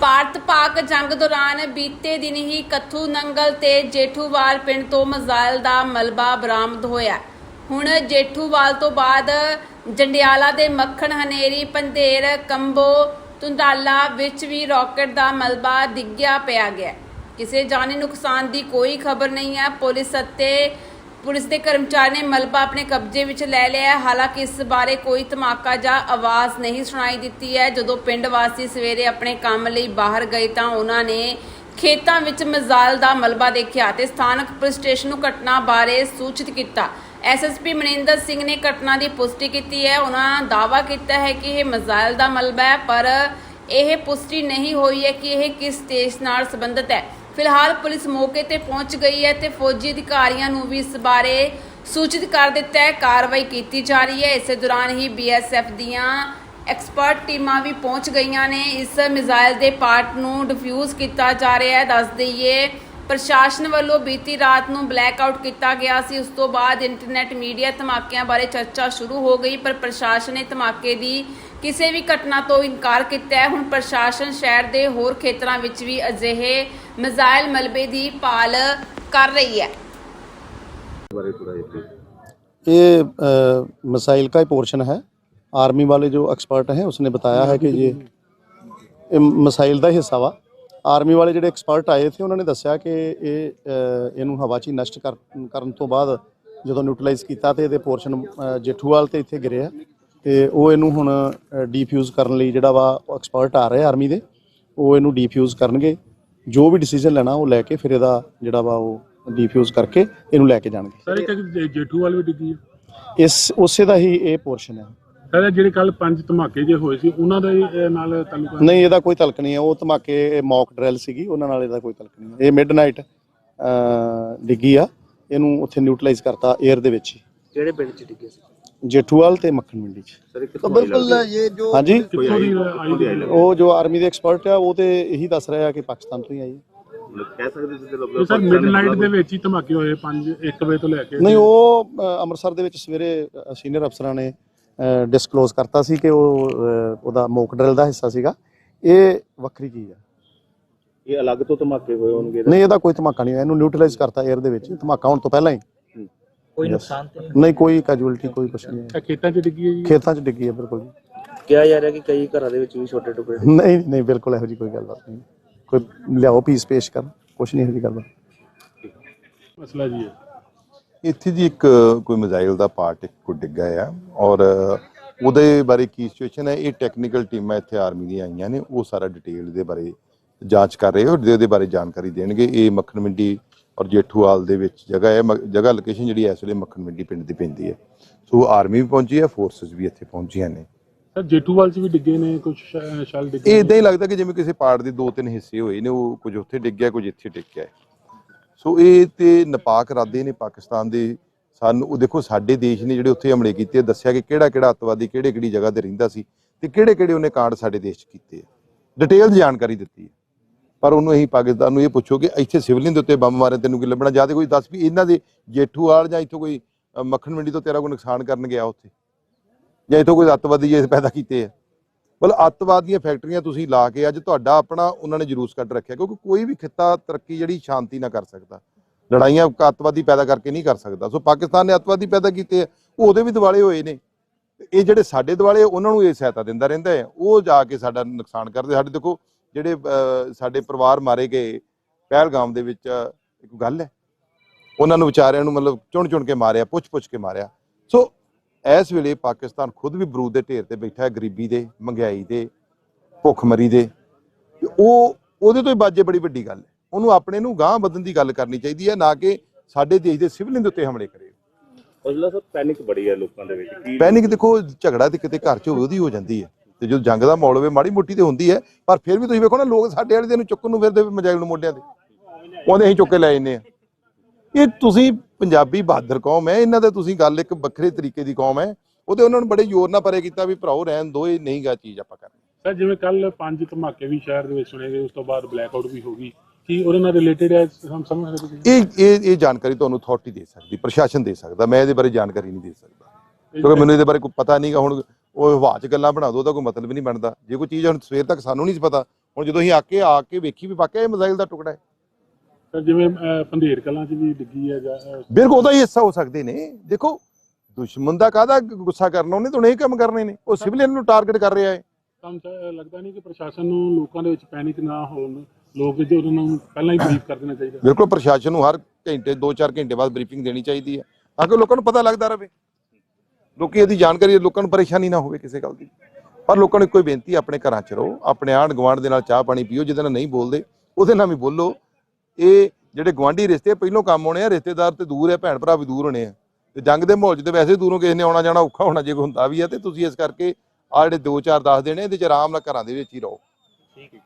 ਭਾਰਤ ਪਾਕ ਜੰਗ ਦੌਰਾਨ ਬੀਤੇ ਦਿਨ ਹੀ ਕੱਥੂ ਨੰਗਲ ਤੇ ਜੇਠੂਵਾਲ ਪਿੰਡ ਤੋਂ ਮਜ਼ਾਇਲ ਦਾ ਮਲਬਾ ਬਰਾਮਦ ਹੋਇਆ। ਹੁਣ ਜੇਠੂਵਾਲ ਤੋਂ ਬਾਅਦ ਜੰਡਿਆਲਾ ਦੇ ਮੱਖਣ ਹਨੇਰੀ, ਪੰਧੇਰ, ਕੰਬੋ ਤੁੰਦਾਲਾ ਵਿੱਚ ਵੀ ਰਾਕਟ ਦਾ ਮਲਬਾ ਡਿੱਗਿਆ ਪਿਆ ਗਿਆ। ਕਿਸੇ ਜਾਨੀ ਨੁਕਸਾਨ ਦੀ ਕੋਈ ਖਬਰ ਨਹੀਂ ਹੈ। ਪੁਲਿਸ ਅਤੇ ਪੁਲਿਸ ਦੇ ਕਰਮਚਾਰੀ ਨੇ ਮਲਬਾ ਆਪਣੇ ਕਬਜ਼ੇ ਵਿੱਚ ਲੈ ਲਿਆ ਹੈ। ਹਾਲਾਂਕਿ ਇਸ ਬਾਰੇ ਕੋਈ ਧਮਾਕਾ ਜਾਂ ਆਵਾਜ਼ ਨਹੀਂ ਸੁਣਾਈ ਦਿੱਤੀ ਹੈ। ਜਦੋਂ ਪਿੰਡ ਵਾਸੀ ਸਵੇਰੇ ਆਪਣੇ ਕੰਮ ਲਈ ਬਾਹਰ ਗਏ ਤਾਂ ਉਹਨਾਂ ਨੇ ਖੇਤਾਂ ਵਿੱਚ ਮਜ਼ਾਲ ਦਾ ਮਲਬਾ ਦੇਖਿਆ ਤੇ ਸਥਾਨਕ ਪੁਲਿਸ ਸਟੇਸ਼ਨ ਨੂੰ ਘਟਨਾ ਬਾਰੇ ਸੂਚਿਤ ਕੀਤਾ। ਐਸਐਸਪੀ ਮਨਿੰਦਰ ਸਿੰਘ ਨੇ ਘਟਨਾ ਦੀ ਪੁਸ਼ਟੀ ਕੀਤੀ ਹੈ। ਉਹਨਾਂ ਦਾਅਵਾ ਕੀਤਾ ਹੈ ਕਿ ਇਹ ਮਜ਼ਾਲ ਦਾ ਮਲਬਾ ਹੈ, ਪਰ ਇਹ ਪੁਸ਼ਟੀ ਨਹੀਂ ਹੋਈ ਹੈ ਕਿ ਇਹ ਕਿਸ ਦੇਸ਼ ਨਾਲ ਸੰਬੰਧਿਤ ਹੈ। ਫਿਲਹਾਲ ਪੁਲਿਸ ਮੌਕੇ ਤੇ ਪਹੁੰਚ ਗਈ ਹੈ ਤੇ ਫੌਜੀ ਅਧਿਕਾਰੀਆਂ ਨੂੰ ਵੀ ਇਸ ਬਾਰੇ ਸੂਚਿਤ ਕਰ ਦਿੱਤਾ ਹੈ। ਕਾਰਵਾਈ ਕੀਤੀ ਜਾ ਰਹੀ ਹੈ। ਇਸੇ ਦੌਰਾਨ ਹੀ ਬੀਐਸਐਫ ਦੀਆਂ ਐਕਸਪਰਟ ਟੀਮਾਂ ਵੀ ਪਹੁੰਚ ਗਈਆਂ ਨੇ। ਇਸ ਮਿਜ਼ਾਈਲ ਦੇ ਪਾਰਟ ਨੂੰ ਡਿਫਿਊਜ਼ ਕੀਤਾ ਜਾ ਰਿਹਾ ਹੈ। ਦੱਸ ਦਈਏ ਪ੍ਰਸ਼ਾਸਨ ਵੱਲੋਂ ਬੀਤੀ ਰਾਤ ਨੂੰ ਬਲੈਕ ਆਊਟ ਕੀਤਾ ਗਿਆ ਸੀ ਉਸ ਤੋਂ ਬਾਅਦ ਇੰਟਰਨੈਟ ਮੀਡੀਆ ਧਮਾਕਿਆਂ ਬਾਰੇ ਚਰਚਾ ਸ਼ੁਰੂ ਹੋ ਗਈ ਪਰ ਪ੍ਰਸ਼ਾਸਨ ਨੇ ਧਮਾਕੇ ਦੀ ਕਿਸੇ ਵੀ ਘਟਨਾ ਤੋਂ ਇਨਕਾਰ ਕੀਤਾ ਹੈ ਹੁਣ ਪ੍ਰਸ਼ਾਸਨ ਸ਼ਹਿਰ ਦੇ ਹੋਰ ਖੇਤਰਾਂ ਵਿੱਚ ਵੀ ਅਜਿਹੇ ਮਿਜ਼ਾਈਲ ਮਲਬੇ ਦੀ ਭਾਲ ਕਰ ਰਹੀ ਹੈ बारे थोड़ा ये please। ये अ, मिसाइल का ही पोर्शन है आर्मी वाले जो एक्सपर्ट हैं उसने बताया है कि ये ਇਹ ਮਿਸਾਈਲ ਦਾ ਹੀ ਹਿੱਸਾ ਵਾ ਆਰਮੀ ਵਾਲੇ ਜਿਹੜੇ ਐਕਸਪਰਟ ਆਏ ਸੀ ਉਹਨਾਂ ਨੇ ਦੱਸਿਆ ਕਿ ਇਹ ਇਹਨੂੰ ਹਵਾ 'ਚ ਹੀ ਨਸ਼ਟ ਕਰ- ਕਰਨ ਤੋਂ ਬਾਅਦ ਜਦੋਂ ਨਿਊਟਰਲਾਈਜ਼ ਕੀਤਾ ਤੇ ਇਹਦੇ ਪੋਰਸ਼ਨ ਜੇਠੂਵਾਲ ਤੇ ਇੱਥੇ ਗਿਰਿਆ ਤੇ ਉਹ ਇਹਨੂੰ ਹੁਣ ਡੀਫਿਊਜ਼ ਕਰਨ ਲਈ ਜਿਹੜਾ ਵਾ ਐਕਸਪਰਟ ਆ ਰਹੇ ਆਰਮੀ ਦੇ ਉਹ ਇਹਨੂੰ ਡੀਫਿਊਜ਼ ਕਰਨਗੇ। ਜੋ ਵੀ ਡਿਸੀਜਨ ਲੈਣਾ ਉਹ ਲੈ ਕੇ ਫਿਰ ਇਹਦਾ ਜਿਹੜਾ ਵਾ ਉਹ ਡੀਫਿਊਜ਼ ਕਰਕੇ ਇਹਨੂੰ ਲੈ ਕੇ ਜਾਣਗੇ। ਸਰ ਇੱਕ ਜੇ- ਜੇਠੂ ਵਾਲ ਵੀ ਡਿੱਗੀ ਹੈ ਇਸ ਉਸੇ ਦਾ ਹੀ ਇਹ ਪੋਰਸ਼ਨ ਹੈ। ਸਰ ਇਹ ਜਿਹੜੇ ਕੱਲ ਪੰਜ ਧਮਾਕੇ ਜੇ ਹੋਏ ਸੀ ਉਹਨਾਂ ਦਾ ਇਹ ਨਾਲ ਤਾਲੁਕਾ ਨਹੀਂ ਇਹਦਾ ਕੋਈ ਤਲਕ ਨਹੀਂ ਹੈ। ਉਹ ਧਮਾਕੇ ਮੌਕ ਡਰਿਲ ਸੀਗੀ ਉਹਨਾਂ ਨਾਲ ਇਹਦਾ ਕੋਈ ਤਲਕ ਨਹੀਂ ਹੈ। ਇਹ ਮਿਡਨਾਈਟ ਡਿੱਗੀ ਆ। ਇਹਨੂੰ ਉੱਥੇ ਨਿਊਟਰਲਾਈਜ਼ ਕਰਤਾ 에ਅਰ ਦੇ ਵਿੱਚ ਹੀ। ਕਿਹੜੇ ਪਿੰਡ ਚ ਡਿੱਗੇ ਸੀ? ਜੇਠੂਵਾਲ ਤੇ ਮੱਖਣ ਮੰਡੀ ਚ। ਸਰ ਇੱਕ ਬਿਲਕੁਲ ਇਹ ਜੋ ਹਾਂਜੀ? ਕਿੱਥੋਂ ਦੀ ਆਈ ਦੀ ਉਹ ਜੋ ਆਰਮੀ ਦੇ ਐਕਸਪਰਟ ਆ ਉਹ ਤੇ ਇਹੀ ਦੱਸ ਰਹੇ ਆ ਕਿ ਪਾਕਿਸਤਾਨ ਤੋਂ ਹੀ ਆਈ ਹੈ। ਕਹਿ ਸਕਦੇ ਸੀ ਤੇ ਸਰ ਮਿਡਨਾਈਟ ਦੇ ਵਿੱਚ ਹੀ ਧਮਾਕੇ ਹੋਏ 5 1 ਵਜੇ ਤੋਂ ਲੈ ਕੇ ਨਹੀਂ ਉਹ ਅ, ਅੰਮ੍ਰਿਤਸਰ ਦੇ ਵਿੱਚ ਸਵੇਰੇ ਸੀਨੀਅਰ ਅਫਸਰਾਂ ਨੇ ਡਿਸਕਲੋਜ਼ ਕਰਤਾ ਸੀ ਕਿ ਉਹ ਉਹਦਾ ਮੌਕ ਡਰਿਲ ਦਾ ਹਿੱਸਾ ਸੀਗਾ। ਇਹ ਵੱਖਰੀ ਚੀਜ਼ ਆ। ਇਹ ਅਲੱਗ ਤੋਂ ਧਮਾਕੇ ਹੋਏ ਹੋਣਗੇ? ਨਹੀਂ ਇਹਦਾ ਕੋਈ ਧਮਾਕਾ ਨਹੀਂ ਹੋਇਆ। ਇਹਨੂੰ ਨਿਊਟਰਲਾਈਜ਼ ਕਰਤਾ 에ਅਰ ਦੇ ਵਿੱਚ। ਧਮਾਕਾ ਹੋਣ ਤੋਂ ਪਹਿਲਾਂ ਹੀ। ਕੋਈ ਨੁਕਸਾਨ ਤੇ ਨਹੀਂ ਕੋਈ ਕੈਜੂਅਲਟੀ ਕੋਈ ਕੁਛ ਨਹੀਂ ਹੈ ਖੇਤਾਂ 'ਚ ਡਿੱਗੀ ਹੈ ਜੀ? ਖੇਤਾਂ 'ਚ ਡਿੱਗੀ ਹੈ ਬਿਲਕੁਲ ਜੀ। ਕਿਹਾ ਜਾ ਰਿਹਾ ਕਿ ਕਈ ਘਰਾਂ ਦੇ ਵਿੱਚ ਵੀ ਛੋਟੇ ਟੁਕੜੇ ਨਹੀਂ ਨਹੀਂ ਬਿਲਕੁਲ ਇਹੋ ਜੀ ਕੋਈ ਗੱਲਬਾਤ ਨਹੀਂ। ਕੋਈ ਲਿਆਓ ਪੀਸ ਪੇਸ਼ ਕਰ ਕੁਛ ਨਹੀਂ ਇਹੋ ਜੀ ਗੱਲਬਾਤ ਮਸਲਾ ਜੀ ਹੈ ਇੱਥੇ ਜੀ ਇੱਕ ਕੋਈ ਮਿਜ਼ਾਈਲ ਦਾ ਪਾਰਟ ਇੱਕ ਕੋ ਡਿੱਗਾ ਆ ਔਰ ਉਹਦੇ ਬਾਰੇ ਕੀ ਸਿਚੁਏਸ਼ਨ ਹੈ? ਇਹ ਟੈਕਨੀਕਲ ਟੀਮਾਂ ਇੱਥੇ ਆਰਮੀ ਦੀਆਂ ਆਈਆਂ ਨੇ ਉਹ ਸਾਰਾ ਡਿਟੇਲ ਦੇ ਬਾਰੇ ਜਾਂਚ ਕਰ ਰਹੇ ਔਰ ਇਹਦੇ ਬਾਰੇ ਜਾਣਕਾਰੀ ਦੇਣਗੇ। ਇਹ ਮੱਖਣ ਮੰਡੀ ਔਰ ਜੇਠੂਵਾਲ ਦੇ ਵਿੱਚ ਜਗ੍ਹਾ ਹੈ। ਜਗ੍ਹਾ ਲੋਕੇਸ਼ਨ ਜਿਹੜੀ ਇਸ ਵੇਲੇ ਮੱਖਣ ਮੰਡੀ ਪਿੰਡ ਦੀ ਪੈਂਦੀ ਹੈ। ਸੋ ਆਰਮੀ ਵੀ ਪਹੁੰਚੀ ਹੈ ਫੋਰਸਸ ਵੀ ਇੱਥੇ ਪਹੁੰਚੀਆਂ ਨੇ। ਸਰ ਜੇਠੂ ਵਾਲ 'ਚ ਵੀ ਡਿੱਗੇ ਨੇ ਕੁਝ ਸ਼ੈਲ ਡਿੱਗੇ ਇਹ ਇਦਾਂ ਹੀ ਲੱਗਦਾ ਕਿ ਜਿਵੇਂ ਕਿਸੇ ਪਾਰਟ ਦੇ ਦੋ ਤਿੰਨ ਹਿੱਸੇ ਹੋਏ ਨੇ ਉਹ ਕੁਝ ਉੱਥੇ ਡਿੱਗਿਆ ਕੁਝ ਇੱਥੇ ਡਿੱਗਿਆ ਹੈ। ਸੋ ਇਹ ਤੇ ਨਪਾਕ ਇਰਾਦੇ ਨੇ ਪਾਕਿਸਤਾਨ ਦੇ ਸਾਨੂੰ, ਉਹ ਦੇਖੋ ਸਾਡੇ ਦੇਸ਼ ਨੇ ਜਿਹੜੇ ਉੱਥੇ ਹਮਲੇ ਕੀਤੇ ਦੱਸਿਆ ਕਿ ਕਿਹੜਾ ਕਿਹੜਾ ਅੱਤਵਾਦੀ ਕਿਹੜੇ ਕਿਹੜੀ ਜਗ੍ਹਾ ਤੇ ਰਹਿੰਦਾ ਸੀ ਤੇ ਕਿਹੜੇ ਕਿਹੜੇ ਉਹਨੇ ਕਾਂਡ ਸਾਡੇ ਦੇਸ਼ 'ਚ ਕੀਤੇ ਆ। ਡਿਟੇਲ ਜਾਣਕਾਰੀ ਦਿੱਤੀ ਹੈ। ਪਰ ਉਹਨੂੰ ਅਸੀਂ ਪਾਕਿਸਤਾਨ ਨੂੰ ਇਹ ਪੁੱਛੋ ਕਿ ਇੱਥੇ ਸਿਵਲਿਨ ਦੇ ਉੱਤੇ ਬੰਬ ਮਾਰੇ ਤੈਨੂੰ ਕੀ ਲੱਭਣਾ? ਜਾਂ ਤੇ ਕੋਈ ਦੱਸ ਵੀ ਇਹਨਾਂ ਦੇ ਜੇਠੂਵਾਲ ਜਾਂ ਇੱਥੋਂ ਕੋਈ ਮੱਖਣ ਮੰਡੀ ਤੋਂ ਤੇਰਾ ਕੋਈ ਨੁਕਸਾਨ ਕਰਨ ਗਿਆ ਉੱਥੇ? ਜਾਂ ਇੱਥੋਂ ਕੋਈ ਅੱਤਵਾਦੀ ਜੇ ਪੈਦਾ ਕੀਤੇ ਆ? ਮਤਲਬ ਅੱਤਵਾਦ ਦੀਆਂ ਫੈਕਟਰੀਆਂ ਤੁਸੀਂ ਲਾ ਕੇ ਅੱਜ ਤੁਹਾਡਾ ਆਪਣਾ ਉਹਨਾਂ ਨੇ ਜਲੂਸ ਕੱਢ ਰੱਖਿਆ, ਕਿਉਂਕਿ ਕੋਈ ਵੀ ਖਿੱਤਾ ਤਰੱਕੀ ਜਿਹੜੀ ਸ਼ਾਂਤੀ ਨਾਲ ਕਰ ਸਕਦਾ। ਲੜਾਈਆਂ ਅੱਤਵਾਦੀ ਪੈਦਾ ਕਰਕੇ ਨਹੀਂ ਕਰ ਸਕਦਾ। ਸੋ ਪਾਕਿਸਤਾਨ ਨੇ ਅੱਤਵਾਦੀ ਪੈਦਾ ਕੀਤੇ ਆ, ਉਹ ਉਹਦੇ ਵੀ ਦਿਵਾਲੇ ਹੋਏ ਨੇ। ਇਹ ਜਿਹੜੇ ਸਾਡੇ ਦਿਵਾਲੇ, ਉਹਨਾਂ ਨੂੰ ਇਹ ਸਹਾਇਤਾ ਦਿੰਦਾ ਰਹਿੰਦਾ ਹੈ। ਉਹ ਜਾ ਕੇ ਸਾਡਾ ਨੁਕਸਾਨ ਕਰਦੇ। ਸਾਡੇ ਦੇਖੋ, ਜਿਹੜੇ ਸਾਡੇ ਪਰਿਵਾਰ ਮਾਰੇ ਗਏ, ਪਹਿਲਗਾਮ ਦੇ ਵਿੱਚ ਇੱਕ ਗੱਲ ਹੈ। ਉਹਨਾਂ ਨੂੰ ਵਿਚਾਰਿਆਂ ਨੂੰ ਮਤਲਬ ਚੁਣ ਚੁਣ ਕੇ ਮਾਰਿਆ ਪੁੱਛ ਪੁੱਛ ਕੇ ਮਾਰਿਆ। ਇਸ ਵੇਲੇ ਪਾਕਿਸਤਾਨ ਖੁਦ ਵੀ ਬਰੂਦ ਦੇ ਢੇਰ ਤੇ ਬੈਠਾ ਹੈ ਗਰੀਬੀ ਦੇ ਮਹਿੰਗਾਈ ਦੇ ਭੁੱਖਮਰੀ ਦੇ। ਉਹ ਉਹਦੇ ਤੋਂ ਹੀ ਬਾਜੇ ਬੜੀ ਵੱਡੀ ਗੱਲ ਹੈ। ਉਹਨੂੰ ਆਪਣੇ ਨੂੰ ਗਾਂਹ ਵਧਣ ਦੀ ਗੱਲ ਕਰਨੀ ਚਾਹੀਦੀ ਹੈ ਨਾ ਕਿ ਸਾਡੇ ਦੇਸ਼ ਦੇ ਸਿਵਲਿਨ ਦੇ ਉੱਤੇ ਹਮਲੇ ਕਰੇ। ਉਜਲਾ ਸਰ ਪੈਨਿਕ ਬੜੀ ਹੈ ਲੋਕਾਂ ਦੇ ਵਿੱਚ। ਕੀ ਪੈਨਿਕ ਦੇਖੋ ਝਗੜਾ ਤੇ ਕਿਤੇ ਘਰ 'ਚ ਹੋਵੇ ਉਹਦੀ ਹੋ ਜਾਂਦੀ ਹੈ। ਤੇ ਜਦੋਂ ਜੰਗ ਦਾ ਮਾਹੌਲ ਹੋਵੇ ਮਾੜੀ ਮੋਟੀ ਤੇ ਹੁੰਦੀ ਹੈ ਪਰ ਫਿਰ ਵੀ ਤੁਸੀਂ ਵੇਖੋ ਨਾ ਲੋਕ ਸਾਡੇ ਵਾਲੇ ਦੇ ਨੂੰ ਚੁੱਕਣ ਨੂੰ ਫਿਰਦੇ ਮਜਾਇਲ ਨੂੰ ਮੋਢਿਆਂ ਤੇ। ਉਹਦੇ ਅਸੀਂ ਚੁੱਕ ਕੇ ਲੈ ਜਾਂਦੇ ਆ ਇਹ ਤੁਸੀਂ ਪੰਜਾਬੀ ਬਹਾਦਰ ਕੌਮ ਹੈ ਇਹਨਾਂ ਦਾ ਤੁਸੀਂ ਗੱਲ ਇੱਕ ਵੱਖਰੇ ਤਰੀਕੇ ਦੀ ਕੌਮ ਹੈ ਉਹਦੇ ਉਹਨਾਂ ਨੂੰ ਬੜੇ ਜ਼ੋਰ ਨਾਲ ਪਰੇ ਕੀਤਾ ਵੀ ਭਰਾਓ ਰਹਿਣ ਦੋ ਇਹ ਨਹੀਂ ਗਾ ਚੀਜ਼ ਆਪਾਂ ਕਰਨੀ। ਸਰ ਜਿਵੇਂ ਕੱਲ ਪੰਜ ਧਮਾਕੇ ਵੀ ਸ਼ਹਿਰ ਦੇ ਵਿੱਚ ਸੁਣੇ ਗਏ ਉਸ ਤੋਂ ਬਾਅਦ ਬਲੈਕ ਆਊਟ ਵੀ ਹੋ ਗਈ ਕੀ ਉਹਦੇ ਨਾਲ ਰਿਲੇਟਡ ਹੈ ਹਮ ਸਮਝ ਸਕਦੇ ਇਹ ਇਹ ਇਹ ਜਾਣਕਾਰੀ ਤੁਹਾਨੂੰ ਅਥਾਰਟੀ ਦੇ ਸਕਦੀ ਪ੍ਰਸ਼ਾਸਨ ਦੇ ਸਕਦਾ ਮੈਂ ਇਹਦੇ ਬਾਰੇ ਜਾਣਕਾਰੀ ਨਹੀਂ ਦੇ ਸਕਦਾ। ਕਿਉਂਕਿ ਮੈਨੂੰ ਇਹਦੇ ਬਾਰੇ ਕੋਈ ਪਤਾ ਨਹੀਂਗਾ ਹੁਣ ਉਹ ਹਵਾ 'ਚ ਗੱਲਾਂ ਬਣਾ ਦੋ ਉਹਦਾ ਕੋਈ ਮਤਲਬ ਨਹੀਂ ਬਣਦਾ। ਜੇ ਕੋਈ ਚੀਜ਼ ਹੁਣ ਸਵੇਰ ਤੱਕ ਸਾਨੂੰ ਨਹੀਂ ਪਤਾ ਹੁਣ ਜਦੋਂ ਅਸੀਂ ਆ ਕੇ ਆ ਕੇ ਵੇਖੀ ਵੀ ਵਾਕਿਆ ਇਹ ਮਿਜ਼ਾਈਲ ਦਾ ਟੁਕੜਾ ਹੈ। ਸਰ ਜਿਵੇਂ ਅਹ, ਪੰਧੇਰ ਕਲਾਂ 'ਚ ਵੀ ਡਿੱਗੀ ਹੈ ਜਾਂ ਅਹ, ਬਿਲਕੁਲ ਉਹਦਾ ਹੀ ਹਿੱਸਾ ਹੋ ਸਕਦੇ ਨੇ। ਦੇਖੋ ਦੁਸ਼ਮਣ ਦਾ ਕਾਹਦਾ ਗੁੱਸਾ ਕਰਨਾ? ਉਹਨੇ ਤਾਂ ਉਹਨੇ ਹੀ ਕੰਮ ਕਰਨੇ ਨੇ। ਉਹ ਸਿਵਲੀਅਨ ਨੂੰ ਟਾਰਗੇਟ ਕਰ ਰਿਹਾ ਹੈ। ਤੁਹਾਨੂੰ ਤਾਂ ਲੱਗਦਾ ਨਹੀਂ ਕਿ ਪ੍ਰਸ਼ਾਸਨ ਨੂੰ ਲੋਕਾਂ ਦੇ ਵਿੱਚ ਪੈਨਿਕ ਨਾ ਹੋਣ। ਲੋਕ ਜੋ ਉਹਨਾਂ ਨੂੰ ਪਹਿਲਾਂ ਹੀ ਬਰੀਫ ਕਰ ਦੇਣਾ ਚਾਹੀਦਾ। ਬਿਲਕੁਲ ਪ੍ਰਸ਼ਾਸਨ ਨੂੰ ਹਰ ਘੰਟੇ 2-4 ਘੰਟੇ ਬਾਅਦ ਬਰੀਫਿੰਗ ਦੇਣੀ ਚਾਹੀਦੀ ਹੈ। ਤਾਂ ਕਿ ਲੋਕਾਂ ਨੂੰ ਪਤਾ ਲੱਗਦਾ ਰਹੇ। ਲੋਕੀ ਇਹਦੀ ਜਾਣਕਾਰੀ ਲੋਕਾਂ ਨੂੰ ਪਰੇਸ਼ਾਨੀ ਨਾ ਹੋਵੇ ਕਿਸੇ ਗੱਲ ਦੀ। ਪਰ ਲੋਕਾਂ ਨੂੰ ਬੇਨਤੀ ਹੈ, ਆਪਣੇ ਘਰਾਂ 'ਚ ਰਹੋ। ਆਪਣੇ ਆਂਢ ਗੁਆਂਢ ਦੇ ਨਾਲ ਚਾਹ ਪਾਣੀ ਪੀਓ ਜਿਹਦੇ ਨਾਲ ਨਹੀਂ ਬੋਲਦੇ ਉਹਦੇ ਨਾਲ ਵੀ ਬੋਲੋ। ਇਹ ਜਿਹੜੇ ਗਵਾਂਢੀ ਰਿਸ਼ਤੇ ਪਹਿਲੋਂ ਕੰਮ ਆਉਣੇ ਆ, ਰਿਸ਼ਤੇਦਾਰ ਤੇ ਦੂਰ ਹੈ ਭੈਣ ਭਰਾ ਵੀ ਦੂਰ ਹੋਣੇ ਆ। ਤੇ ਜੰਗ ਦੇ ਮਾਹੌਲ 'ਚ ਤੇ ਵੈਸੇ ਦੂਰੋਂ ਕਿਸੇ ਨੇ ਆਉਣਾ ਜਾਣਾ ਔਖਾ ਹੋਣਾ ਜੇ ਕੋਈ ਹੁੰਦਾ ਵੀ ਆ, ਤੇ ਤੁਸੀਂ ਇਸ ਕਰਕੇ ਆ ਜਿਹੜੇ 2-4 10 ਦਿਨ ਇਹਦੇ 'ਚ ਆਰਾਮ ਨਾਲ ਘਰਾਂ ਦੇ ਵਿੱਚ ਹੀ ਰਹੋ। ਠੀਕ ਹੈ।